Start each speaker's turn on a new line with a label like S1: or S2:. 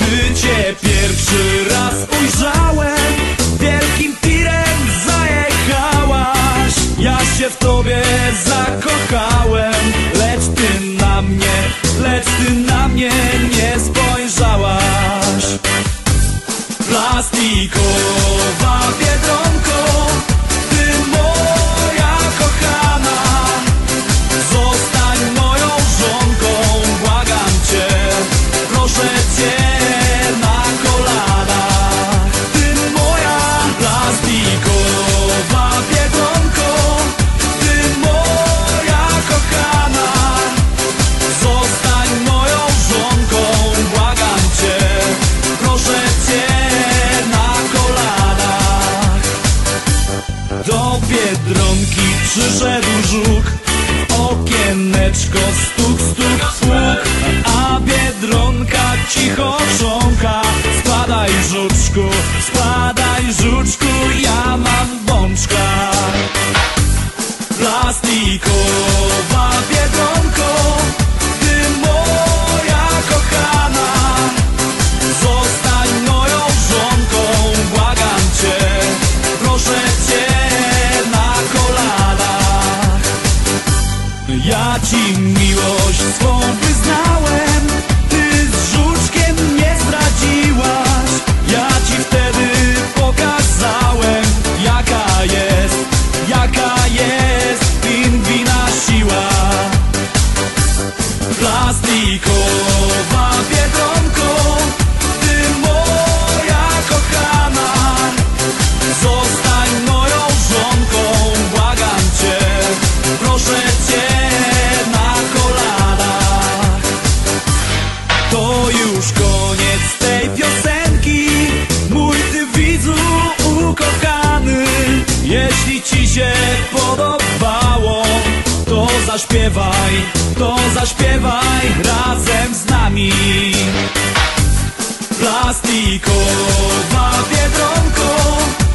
S1: Gdy cię pierwszy raz ujrzałem Do Biedronki przyszedł żuk. Okieneczko stuk, stuk, puk A Biedronka cicho Ja ci miłość swą wyznałem, ty z żuczkiem mnie zdradziłaś. Ja ci wtedy pokazałem, jaka jest, jaka jest pingwina siła. Plastikowa się podobało, to zaśpiewaj, to zaśpiewaj razem z nami. Plastikowa biedronka